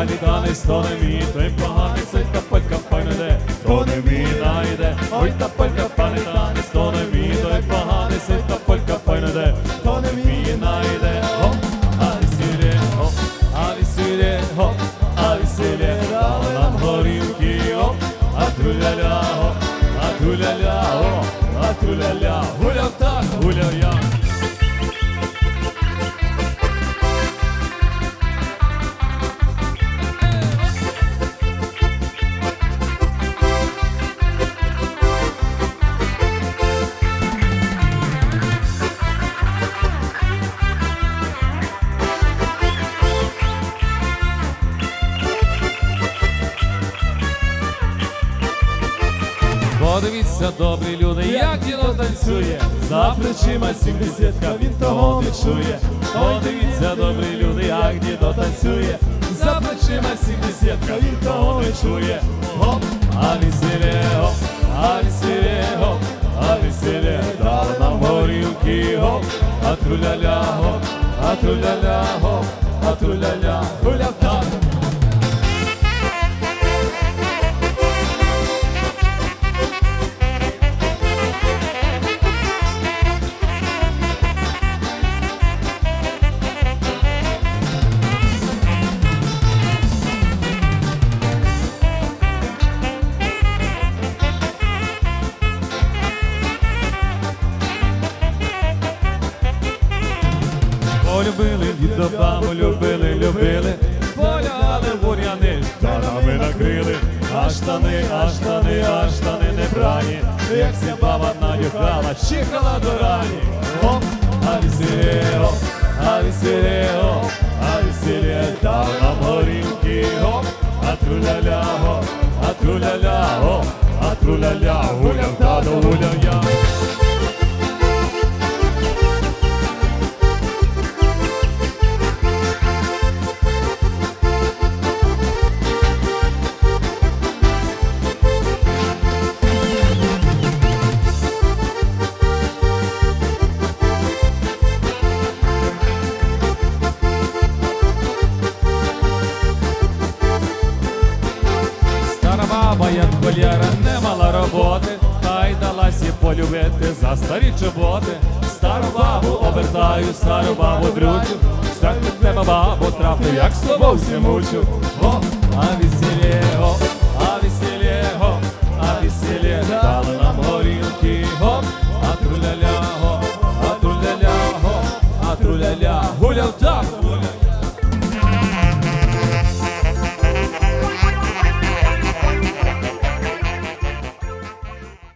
пані танець, то не мій, той поганий цей та полька файна де, то не мій найде, ой та полька, пані танець, то не мій, той поганий цей та полька файна де, то не мій найде, хоп, а весілє, хоп, а весілє, хоп, а весілє, дала нам горілки, хоп, а труляля, хоп, а труляля, хоп, а труляля, гуляв так, гуляв я. Подивіться, добрі люди, як діло танцює, за плечима сімдесятка, він того не чує. Подивіться, добрі люди, як дідо танцює, за плечима сімдесятка, він того не чує. Гоп, а веселє, гоп, а веселє, гоп, а веселє, дали нам горілки, гоп, а труляля, гоп, а труляля, гоп, а труляля, гуляв так. Полюбили дідо бабу, любили, любили, поляли бур'яни, штанами накрили, а штани, а штани, а штани не брані, як ся баба надюхала, чихала до рані. Оп, а веселє, оп, а веселє, оп, а веселє, дав нам горілки, оп, а труляля, а труляля, а труляля, гуляв тато, гуляв баба, як холєра, не мала роботи, та й далась їй полюбити за старі чоботи. Стару бабу обертаю, стару бабу дрючу, так від тебе бабу трафлю, як з тобою всі мучу. О, а весілє, о, а весілє,